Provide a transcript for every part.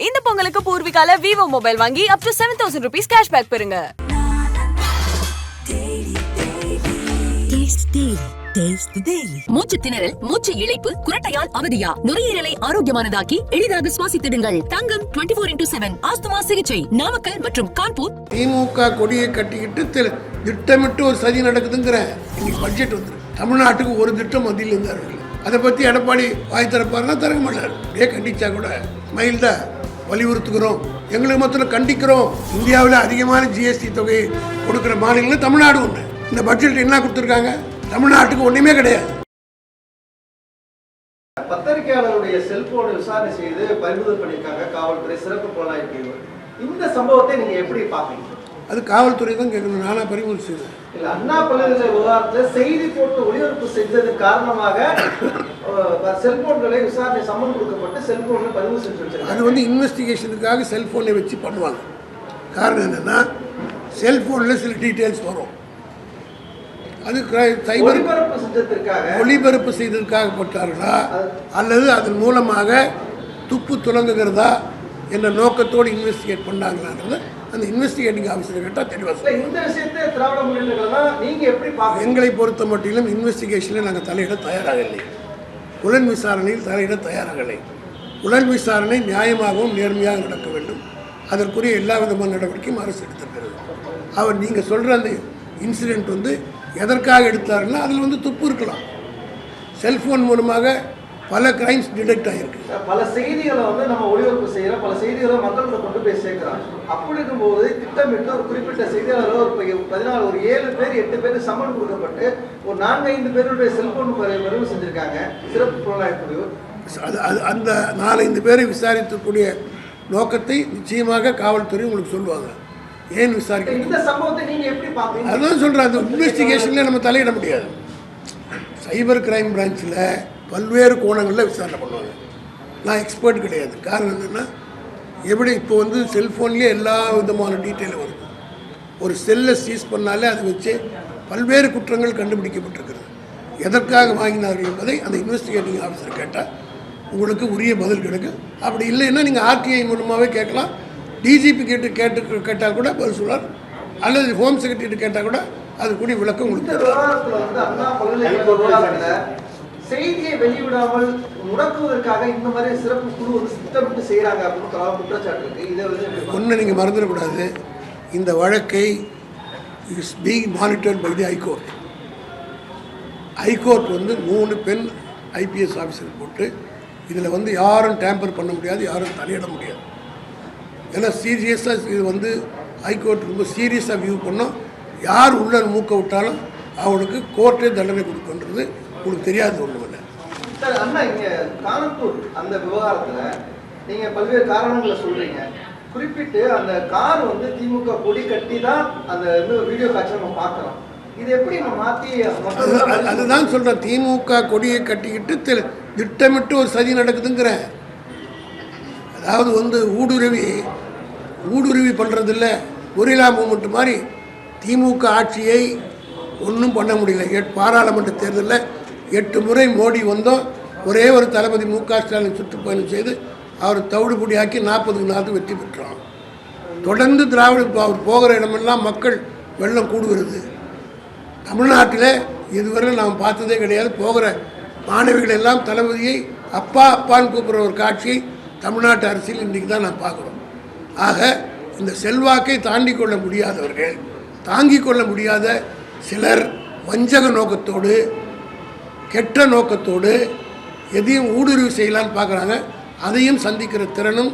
இந்த பொங்கலுக்கு பூர்விகால Vivo mobile வாங்கி up to seven thousand rupees cashback பெறுங்க. மூச்சு திணறல் மூச்சு இழைப்பு குரட்டையால் அவதியா? நுரையீரலை ஆரோக்கியமானதாக்கி எளிதாக சுவாசித்திடுங்கள். தங்கம் twenty four into seven asthma சிகிச்சை நாமக்கல் மற்றும் கான்பூர். திமுக கொடியை கட்டிக்கிட்டு தி- திட்டமிட்டு ஒரு சதி நடக்குதுங்கிறேன் இன்னைக்கு பட்ஜெட் வந்துரு தமிழ்நாட்டுக்கு ஒரு திட்டம் மத்தியில் இருந்தார்கள் அதை பற்றி எடப்பாடி வாய் திறப்பாருன்னா திறக்க மாட்டார். அப்படியே கண்டிச்சா கூட மைல்டா வலியுறுத்துகிறோம். எங்களுக்கு மொத்தம் கண்டிக்கிறோம். இந்தியாவில் அதிகமான ஜிஎஸ்டி தொகையை கொடுக்குற மாநிலங்கள் தமிழ்நாடு ஒன்று இந்த பட்ஜெட் என்ன கொடுத்துருக்காங்க? தமிழ்நாட்டுக்கு ஒன்றுமே கிடையாது. பத்திரிகையாளருடைய செல்போனை விசாரணை செய்து பறிமுதல் பண்ணியிருக்காங்க. காவல்துறை சிறப்பு புலனாய்வு பிரிவு. இந்த சம்பவத்தை நீங்க எப்படி பாக்குறீங்க அது காவல்துறை தான் கேட்கணும். நானாக பறிமுதல் செய்தேன் இல்ல அண்ணா பல்கலைக்கழக விவகாரத்துல செய்தி போட்டு ஒளிபரப்பு செஞ்சது காரணமாக செல்போன்களை விசாரணை சம்மன் கொடுக்கப்பட்டு செல்போன்ல பதிவு செஞ்சு அது வந்து இன்வெஸ்டிகேஷனுக்காக செல்ஃபோனை வச்சு பண்ணுவாங்க. காரணம் என்னென்னா செல்ஃபோனில் சில டீட்டெயில்ஸ் வரும். அது சைபர் ஒளிபரப்பு செய்ததற்காக போட்டார்களா? அல்லது அதன் மூலமாக துப்பு துலங்குகிறதா? என்ற நோக்கத்தோடு இன்வெஸ்டிகேட் பண்ணாங்களான்றத அந்த இன்வெஸ்டிகேட்டிங் ஆஃபீஸர் கேட்டால் தெளிவாக இல்ல இந்த விஷயத்தை திராவிட முன்னேற்றங்கள்லாம் நீங்க எப்படி எங்களை பொறுத்த மட்டிலும் இன்வெஸ்டிகேஷனில் நாங்கள் தலையிட தயாராகவில்லை புலன் விசாரணையில் தலையிட தயாராகலை. புலன் விசாரணை நியாயமாகவும் நேர்மையாக நடக்க வேண்டும். அதற்குரிய எல்லா விதமான நடவடிக்கையும் அரசு எடுத்திருக்கிறது அவர் நீங்கள் சொல்கிற அந்த இன்சிடெண்ட் வந்து எதற்காக எடுத்தாருன்னா அதில் வந்து துப்பு இருக்கலாம். செல்ஃபோன் மூலமாக பல கிரைம்ஸ் டிடெக்ட் ஆகிருக்கு பல செய்திகளை வந்து நம்ம ஒளிபரப்பு செய்யறோம். பல செய்திகளை மக்கள்கிட்ட கொண்டு போய் சேர்க்கிறோம். அப்படி இருக்கும்போது திட்டமிட்டு ஒரு குறிப்பிட்ட செய்தியாளர் ஒரு பதினாலு ஒரு ஏழு பேர் எட்டு பேர் சம்மன் கொடுக்கப்பட்டு ஒரு நான்கு ஐந்து பேருடைய செல்போன் பதிவு செஞ்சிருக்காங்க. சிறப்பு புலனாய்வு அது அது அந்த நாலஞ்சு பேரை விசாரிக்கக்கூடிய நோக்கத்தை நிச்சயமாக காவல்துறை உங்களுக்கு சொல்லுவாங்க. ஏன் விசாரிக்க இந்த சம்பவத்தை நீங்க எப்படி பாக்குறீங்க அதுதான் சொல்கிறேன் அந்த இன்வெஸ்டிகேஷனில் நம்ம தலையிட முடியாது. சைபர் கிரைம் பிரான்ச்சில் பல்வேறு கோணங்களில் விசாரணை பண்ணுவாங்க. நான் எக்ஸ்பர்ட் கிடையாது. காரணம் என்னென்னா எப்படி இப்போ வந்து செல்ஃபோன்லேயே எல்லா விதமான டீட்டெயிலும் வருது. ஒரு செல்லை சீஸ் பண்ணாலே அதை வச்சு பல்வேறு குற்றங்கள் கண்டுபிடிக்கப்பட்டிருக்கிறது. எதற்காக வாங்கினார்கள் என்பதை அந்த இன்வெஸ்டிகேட்டிங் ஆஃபீஸர் கேட்டால் உங்களுக்கு உரிய பதில் கிடைக்கும் அப்படி இல்லைன்னா நீங்கள் ஆர்டிஐ மூலமாகவே கேட்கலாம். டிஜிபி கேட்டு கேட்டு கேட்டால் கூட பதில் சொல்லார் அல்லது ஹோம் செக்ரட்டரி கேட்டால் கூட அது கூடிய விளக்கம் கொடுத்து செய்தியை வெளியிடாமல் முடக்குவதற்காக இந்த மாதிரி சிறப்பு குழு வந்து திட்டமிட்டு செய்கிறாங்க அப்படின்னு குற்றச்சாட்டு இருக்கு. இதை வந்து ஒன்று நீங்கள் மறந்துடக்கூடாது. இந்த வழக்கை is being monitored by the high court high court வந்து மூணு பெண் ஐபிஎஸ் ஆஃபீஸர் போட்டு இதில் வந்து யாரும் டேம்பர் பண்ண முடியாது யாரும் தலையிட முடியாது. ஏன்னா சீரியஸாக இது வந்து ஹைகோர்ட் ரொம்ப சீரியஸாக வியூ பண்ணோம். யார் உள்ள மூக்க விட்டாலும் அவனுக்கு கோர்ட்டே தண்டனை கொடுக்கன்றது உங்களுக்கு தெரியாது இல்லை சார் அண்ணா இங்க கானத்தூர் அந்த விவகாரத்துல நீங்க பல்வேறு காரணங்களை சொல்றீங்க. குறிப்பிட்டு அந்த கார் வந்து திமுக கொடி கட்டி தான் அந்த வீடியோ காட்சி நம்ம பார்க்கலாம் இது எப்படி நம்ம மக்கள் அதுதான் சொல்கிறேன் திமுக கொடியை கட்டிக்கிட்டு திட்டமிட்டு ஒரு சதி நடக்குதுங்கிறேன் அதாவது வந்து ஊடுருவி ஊடுருவி பண்ணுறதில்ல கொரில்லா மூமெண்ட் மாதிரி திமுக ஆட்சியை ஒன்றும் பண்ண முடியல. பாராளுமன்ற தேர்தலில் எட்டு முறை மோடி வந்தோம். ஒரே ஒரு தளபதி மு க ஸ்டாலின் சுற்றுப்பயணம் செய்து அவர் தவிடுபடியாக்கி நாற்பதுக்கு நாற்பது வெற்றி பெற்றோம். தொடர்ந்து திராவிட இப்போ அவர் போகிற இடமெல்லாம் மக்கள் வெள்ளம் கூடுகிறது. தமிழ்நாட்டில் இதுவரை நாம் பார்த்ததே கிடையாது. போகிற மாணவிகள் எல்லாம் தளபதியை அப்பா அப்பான்னு கூப்பிட்ற ஒரு காட்சியை தமிழ்நாட்டு அரசியல் இன்றைக்கி தான் நான் பார்க்குறோம். ஆக இந்த செல்வாக்கை தாண்டி கொள்ள முடியாதவர்கள் தாங்கிக் கொள்ள முடியாத சிலர் வஞ்சக நோக்கத்தோடு கெட்ட நோக்கத்தோடு எதையும் ஊடுருவி செய்யலான்னு பார்க்குறாங்க. அதையும் சந்திக்கிற திறனும்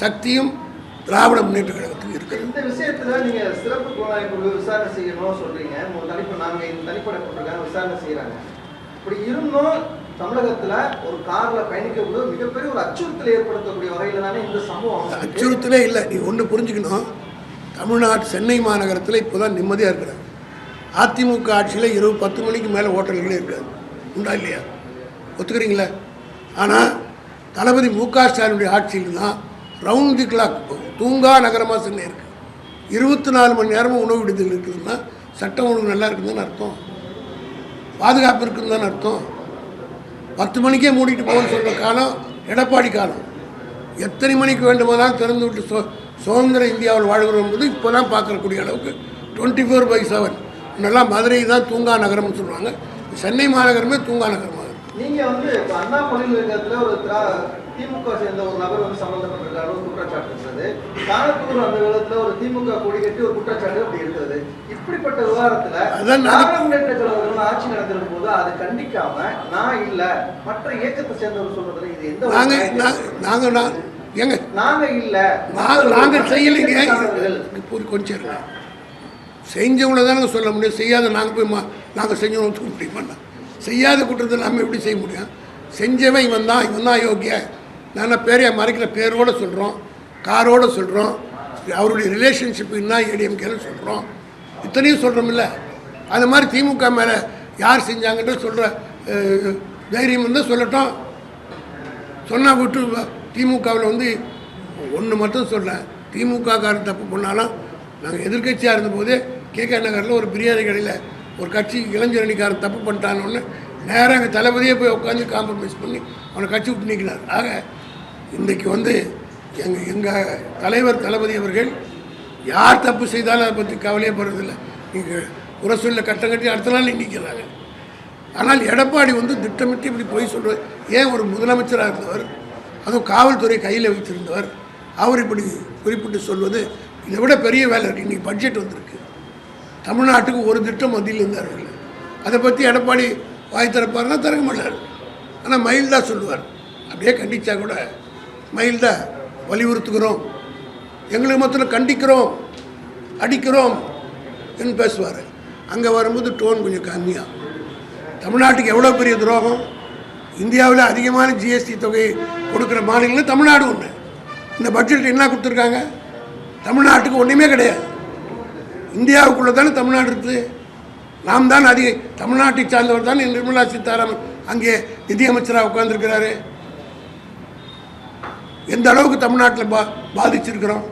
சக்தியும் திராவிட முன்னேற்ற கழகத்துக்கு இருக்கிறது. இந்த விஷயத்துல நீங்க சிறப்பு புலனாய்வு குழு விசாரணை செய்யணும் சொல்றீங்க. மூணு தனிப்பு நாங்க இந்த தனிப்படை போட்டிருக்காங்க. விசாரணை செய்யறாங்க. இப்படி இருந்தும் தமிழகத்துல ஒரு கார்ல பயணிக்கக்கூடிய மிகப்பெரிய ஒரு அச்சுறுத்தல் ஏற்படுத்தக்கூடிய வகையில தானே இந்த சம்பவம். அச்சுறுத்தலே இல்லை. நீ ஒன்று புரிஞ்சுக்கணும். தமிழ்நாடு சென்னை மாநகரத்தில் இப்போ தான் நிம்மதியாக இருக்கிறாங்க. அதிமுக ஆட்சியில் இரவு பத்து மணிக்கு மேலே ஹோட்டல்களே இருக்காது. உண்டா இல்லையா? ஒத்துக்கிறீங்களா? ஆனால் தளபதி மு க ஸ்டாலினுடைய ஆட்சியில் தான் ரவுண்ட் தி கிளாக் தூங்கா நகரமாக சென்னை இருக்குது இருபத்தி நாலு மணி நேரமும் உணவு விடுதல் இருக்குதுன்னா சட்டம் ஒழுங்கு நல்லா இருக்குதுன்னு அர்த்தம். பாதுகாப்பு இருக்குதுன்னு அர்த்தம். பத்து மணிக்கே மூடிட்டு போகணும்னு சொல்கிற காலம் எடப்பாடி காலம். எத்தனை மணிக்கு வேண்டுமானால் திறந்து விட்டு சு சுதந்திர இந்தியாவில் வாழ்கிறோம் என்பது இப்போ தான் பார்க்கக்கூடிய அளவுக்கு டுவெண்ட்டி ஃபோர் பை செவன் முன்னெல்லாம் மதுரை தான் தூங்கா நகரம்னு சொல்லுவாங்க. சென்னை மாநகரமே தூங்கா நகரமாக இருக்கு. நீங்க வந்து இப்ப அண்ணா பல்கலைக்கழகத்துல ஒரு திரா- திமுக சேர்ந்த ஒரு நபர் வந்து சம்பந்தப்பட்டிருக்காரு ஒரு குற்றச்சாட்டு இருந்தது. காலத்தூர் அந்த விதத்துல ஒரு திமுக கொடி கட்டி ஒரு குற்றச்சாட்டு அப்படி இருக்கிறது இப்படிப்பட்ட விவகாரத்துல திராவிட முன்னேற்ற கழகங்கள் ஆட்சி நடக்கிற போது அதை கண்டிக்காம நான் இல்ல மற்ற இயக்கத்தை சேர்ந்தவர் சொல்றதுல இது எந்த நாங்கள் நாங்கள் நான் ஏங்க நாங்க இல்ல நாங்கள் நாங்கள் செய்யலைங்க. கொஞ்சம் செஞ்சவங்கள தானே சொல்ல முடியும். செய்யாத நாங்கள் போய் நாங்கள் செஞ்சோம் ஒத்துக்க முடியுமா செய்யாத குற்றத்தை நம்ம எப்படி செய்ய முடியும்? செஞ்சவன் இவன் தான் இவன் தான் யோகிய. நான் பேரையை மறைக்கிற பேரோடு சொல்கிறோம் காரோடு சொல்கிறோம் அவருடைய ரிலேஷன்ஷிப் என்ன ஏடிஎம்கேன்னு சொல்கிறோம் இத்தனையும் சொல்கிறோமில்ல அது மாதிரி திமுக மேலே யார் செஞ்சாங்கன்னு சொல்கிற தைரியம் வந்து சொல்லட்டும். சொன்னால் விட்டு திமுகவில் வந்து ஒன்று மட்டும் சொல்கிறேன் திமுக காரன் தப்பு பண்ணாலும் நாங்கள் எதிர்க்கட்சியாக கே கே நகரில் ஒரு பிரியாணி கடையில் ஒரு கட்சி இளைஞர் அணிக்காரன் தப்பு பண்ணிட்டான்னு நேராக அங்கே தளபதியே போய் உட்காந்து காம்ப்ரமைஸ் பண்ணி அவனை கட்சி விட்டு நீக்கினார். ஆக இன்றைக்கு வந்து எங்கள் எங்கள் தலைவர் தளபதி அவர்கள் யார் தப்பு செய்தாலும் அதை பற்றி கவலையே படுறதில்லை. நீங்கள் உரசூலில் கட்டம் கட்டி அடுத்த நாள் நீக்கிறாங்க ஆனால் எடப்பாடி வந்து திட்டமிட்டு இப்படி போய் சொல்றார் ஏன் ஒரு முதலமைச்சராக இருந்தவர் அதுவும் காவல்துறை கையில் வைத்திருந்தவர் அவர் இப்படி குறிப்பிட்டு சொல்வது இதை விட பெரிய வேலை இருக்குது இன்றைக்கி பட்ஜெட் வந்திருக்கு. தமிழ்நாட்டுக்கு ஒரு திட்டம் மத்தியில் இருந்தார்கள் அதை பற்றி எடப்பாடி வாய் திறப்பாருன்னா திறக்க மாட்டார். ஆனால் மைல்டாக சொல்லுவார். அப்படியே கண்டிச்சா கூட மைல்டாக வலியுறுத்துகிறோம். எங்களுக்கு மொத்தத்தில் கண்டிக்கிறோம் அடிக்கிறோம் என்று பேசுவார். அங்கே வரும்போது டோன் கொஞ்சம் கம்மியாக தமிழ்நாட்டுக்கு எவ்வளோ பெரிய துரோகம்? இந்தியாவில் அதிகமான ஜிஎஸ்டி தொகையை கொடுக்குற மாநிலங்கள் தமிழ்நாடு ஒன்று இந்த பட்ஜெட் என்ன கொடுத்துருக்காங்க? தமிழ்நாட்டுக்கு ஒன்றுமே கிடையாது. இந்தியாவுக்குள்ளே தானே தமிழ்நாடு இருக்குது. நாம் தான் அதிக தமிழ்நாட்டை சார்ந்தவர் தான் நிர்மலா சீதாராமன் அங்கே நிதியமைச்சராக உட்கார்ந்துருக்கிறாரு. எந்த அளவுக்கு தமிழ்நாட்டில் பா பாதிச்சிருக்கிறோம்.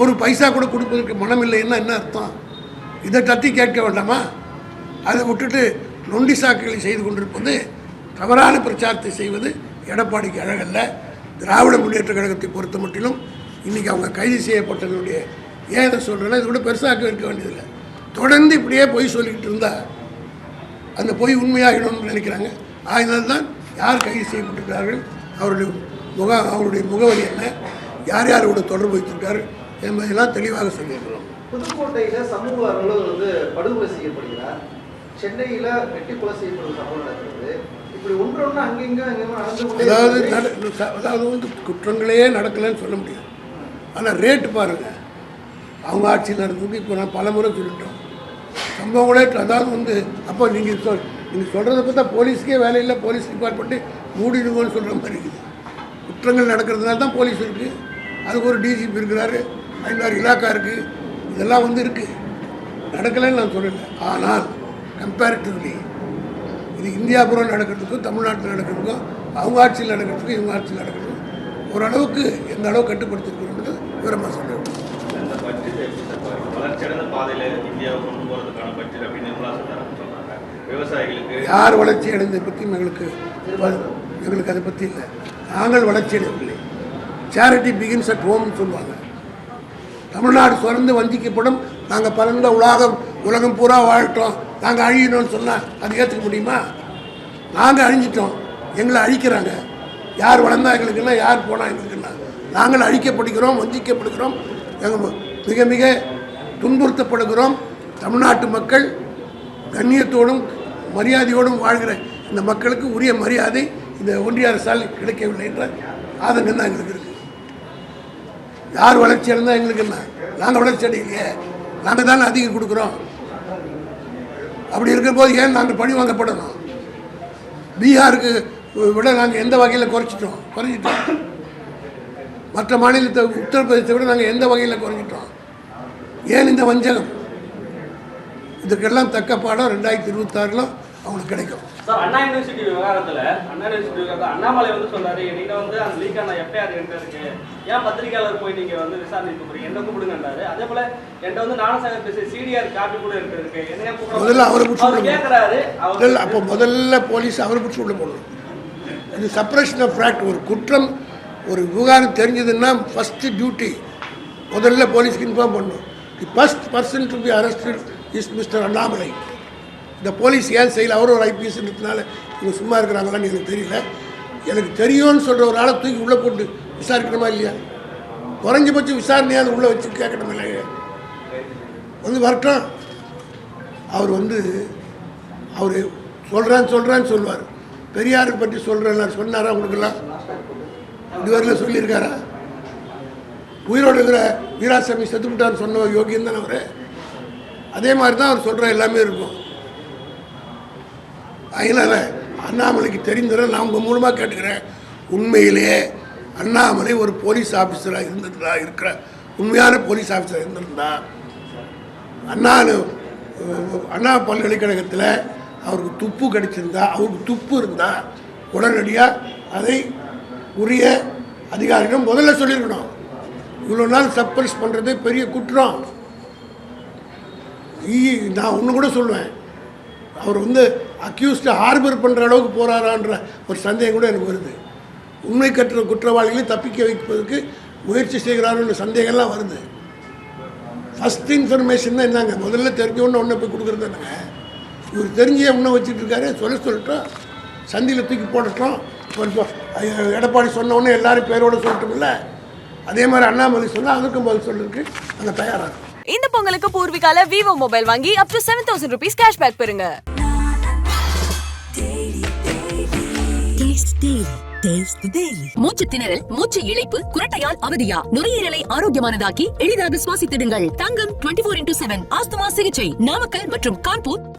ஒரு பைசா கூட கொடுப்பதற்கு மனம் இல்லைன்னா என்ன அர்த்தம்? இதை தட்டி கேட்க வேண்டாமா? அதை விட்டுட்டு நொண்டி சாக்குகளை செய்து கொண்டிருப்பது தவறான பிரச்சாரத்தை செய்வது எடப்பாடிக்கு அழகல்ல. திராவிட முன்னேற்ற கழகத்தை பொறுத்த மட்டிலும் இன்றைக்கி அவங்க கைது செய்யப்பட்டதனுடைய ஏன் இதை சொல்கிறேன்னா இது கூட பெருசாக்க இருக்க வேண்டியதில்லை. தொடர்ந்து இப்படியே பொய் சொல்லிக்கிட்டு இருந்தா அந்த பொய் உண்மையாகிடும்னு நினைக்கிறாங்க. ஆகினால் தான் யார் கைது செய்யப்பட்டிருக்கிறார்கள் அவருடைய முக அவருடைய முகவரி என்ன யார் யாரோட தொடர்பு வைத்திருக்காரு என்பதையெல்லாம் தெளிவாக சொல்லியிருக்கிறோம். புதுக்கோட்டையில சமூக அலுவலர் வந்து படுகொலை செய்யப்படுகிறார். சென்னையில வெட்டி கொலை செய்யப்படும் சம்பவம் நடக்கிறது இப்படி ஒன்றொன்று கொண்டே அதாவது அதாவது வந்து குற்றங்களே நடக்கலைன்னு சொல்ல முடியாது. ஆனால் ரேட்டு பாருங்கள் அவங்க ஆட்சியில் நடந்ததுக்கு இப்போ நான் பல முறை சொல்லிட்டோம் சம்பவங்களே அதாவது வந்து அப்போ நீங்கள் சொல் நீங்கள் சொல்கிறத பார்த்தா போலீஸ்க்கே வேலையில் போலீஸ் டிபார்ட்மெண்ட்டு மூடிடுவோன்னு சொல்கிற மாதிரி இருக்குது. குற்றங்கள் நடக்கிறதுனால தான் போலீஸ் இருக்குது அதுக்கு ஒரு டிஜிபி இருக்கிறாரு ஐந்தாறு இலாக்கா இருக்குது இதெல்லாம் வந்து இருக்குது நடக்கலைன்னு நான் சொல்லலை. ஆனால் கம்பேரிட்டிவ்லி இது இந்தியா பூரா நடக்கிறதுக்கும் தமிழ்நாட்டில் நடக்கிறதுக்கும் அவங்க ஆட்சியில் நடக்கிறதுக்கும் இவங்க ஆட்சியில் நடக்கிறதுக்கும் ஓரளவுக்கு எந்த அளவு கட்டுப்படுத்திருக்கிறோன்றது விவரமாக சொல்லுவேன் இந்த பட்ஜெட் எப்படி சார் பாருங்க? வளர்ச்சியடைந்த இந்தியாவை கொண்டு பட்ஜெட் அப்படின்னு நிர்மலா சீதாராமன் விவசாயிகளுக்கு யார் வளர்ச்சி அடைந்ததை பற்றி எங்களுக்கு எங்களுக்கு அதை பற்றி இல்லை. நாங்கள் வளர்ச்சி அடையவில்லை. சேரிட்டி பிகின்ஸ் அட் ஹோம்னு சொல்லுவாங்க. தமிழ்நாடு சுரந்து வஞ்சிக்கப்படும். நாங்கள் பரந்த உலகம் உலகம் பூரா வாழட்டோம் நாங்கள் அழியணும்னு சொன்னால் அது ஏற்றுக்க முடியுமா? நாங்கள் அழிஞ்சிட்டோம். எங்களை அழிக்கிறாங்க. யார் வளர்ந்தா எங்களுக்குன்னா யார் போனால் எங்களுக்குன்னா நாங்கள் அழிக்கப்படுகிறோம் வஞ்சிக்கப்படுகிறோம். எங்கள் மிக மிக துன்புறுத்தப்படுகிறோம். தமிழ்நாட்டு மக்கள் கண்ணியத்தோடும் மரியாதையோடும் வாழ்கிற இந்த மக்களுக்கு உரிய மரியாதை இந்த ஒன்றிய அரசால் கிடைக்கவில்லை என்ற ஆதங்கம் தான் எங்களுக்கு இருக்குது யார் வளர்ச்சி அடைந்தால் எங்களுக்கு என்ன? நாங்கள் வளர்ச்சி அடையலையே. நாங்கள் தானே அதிகம் கொடுக்குறோம். அப்படி இருக்கிற போது ஏன் நாங்கள் பணி வாங்கப்படணும்? பீகாருக்கு விட நாங்கள் எந்த வகையில் குறைச்சிட்டோம்? குறைஞ்சிட்டோம். மற்ற மாநிலத்தை உத்தரப்பிரதேசத்தை விட நாங்கள் எந்த வகையில் குறைஞ்சிட்டோம்? ஏன் இந்த வஞ்சகம்? இதுக்கெல்லாம் தக்க பாடம் ரெண்டாயிரத்தி இருபத்தாறில் அவங்களுக்கு கிடைக்கும். சார் அண்ணா யூனிவர்சிட்டி விவகாரத்துல அண்ணா யூனிவர்சிட்டி விவகாரத்துல அண்ணாமலை வந்து சொல்றாரு என்கிட்ட வந்து அந்த லீக் ஆன எஃப்ஐஆர் என்கிட்ட இருக்கு. ஏன் பத்திரிகையாளர் போய் நீங்க வந்து விசாரணை கூப்பிடுறீங்க என்ன கூப்பிடுங்கன்றாரு. அதே போல என்கிட்ட வந்து நானசாகர் பேசிய சிடிஆர் காப்பி கூட இருக்கு இருக்கு. என்ன முதல்ல அவரை பிடிச்சி அவர். கேட்கறாரு முதல்ல அப்போ முதல்ல போலீஸ் அவரை பிடிச்சி உள்ள போடணும். இது சப்ரேஷன் ஆஃப் ஃபேக்ட் ஒரு குற்றம் ஒரு விவகாரம் தெரிஞ்சதுன்னா ஃபஸ்ட்டு டியூட்டி முதல்ல போலீஸ்க்கு இன்ஃபார்ம் பண்ணும் the first person to be arrested is mister Annamalai இந்த போலீஸ் ஏன் செய்யல? அவரும் ஒரு ஐபிஎஸ்ன்றதுனால இவங்க சும்மா இருக்கிறாங்களான்னு எனக்கு தெரியல. எனக்கு தெரியும்னு சொல்கிற ஒரு ஆளை தூக்கி உள்ளே போட்டு விசாரிக்கணுமா இல்லையா? குறைஞ்சபட்சம் விசாரணையாவது உள்ளே வச்சு கேட்கணும் இல்லையா? வந்து வரட்டும். அவர் வந்து அவர் சொல்கிறான்னு சொல்கிறான்னு சொல்லுவார். பெரியாரை பற்றி சொல்கிறேன் சொன்னாரா உங்களுக்கெல்லாம்? இதுவரையில் சொல்லியிருக்காரா? உயிரோடு இருக்கிற வீராசாமி செத்துவிட்டான்னு சொன்ன யோகியம் தானே அவர். அதே மாதிரி தான் அவர் சொல்கிற எல்லாமே இருக்கும். அதனால் அண்ணாமலைக்கு தெரிந்ததை நான் உங்கள் மூலமாக கேட்டுக்கிறேன். உண்மையிலேயே அண்ணாமலை ஒரு போலீஸ் ஆஃபீஸராக இருந்திருந்தா இருக்கிற உண்மையான போலீஸ் ஆஃபீஸராக இருந்திருந்தா அண்ணா அண்ணா பல்கலைக்கழகத்தில் அவருக்கு துப்பு கிடைச்சிருந்தா அவருக்கு துப்பு இருந்தால் உடனடியாக அதை உரிய அதிகாரிகள் முதல்ல சொல்லியிருக்கணும். இவ்வளோ நாள் சப்ரைஸ் பண்ணுறது பெரிய குற்றம். ஈ நான் ஒன்று கூட சொல்லுவேன். அவர் வந்து அக்யூஸ்டை ஹார்பர் பண்ணுற அளவுக்கு போகிறாரான்ற ஒரு சந்தேகம் கூட எனக்கு வருது. உண்மை கற்ற குற்றவாளிகளை தப்பிக்க வைப்பதற்கு முயற்சி செய்கிறாருன்ற சந்தேகம்லாம் வருது. ஃபஸ்ட் இன்ஃபர்மேஷன் தான் என்னங்க முதல்ல தெரிஞ்ச ஒன்று ஒன்று போய் கொடுக்குறது என்னங்க இவர் தெரிஞ்சே இன்னும் வச்சுட்டு இருக்காரு. சொல்ல சொல்லட்டும் சந்தியில் தூக்கி போடட்டும் எடப்பாடி சொன்ன உடனே எல்லாரும் பேரோட சொல்லட்டும்ல? அதே மாதிரி அண்ணாமலை சொன்னால் அதுக்கும் பதில் சொல்லிருக்கு நாங்கள் தயாராக இந்த பொங்கலுக்கு பூர்விகால விவோ மொபைல் வாங்கி up to seven thousand rupees cashback பெறுங்க. மூச்சு திணறல் மூச்சு இழைப்பு குரட்டையால் அவதியா? நுரையீரலை ஆரோக்கியமானதாக்கி எளிதாக சுவாசித்திடுங்கள். தங்கம் 24 இன்டூ செவன் ஆஸ்துமா சிகிச்சை நாமக்கல் மற்றும் கான்பூர்.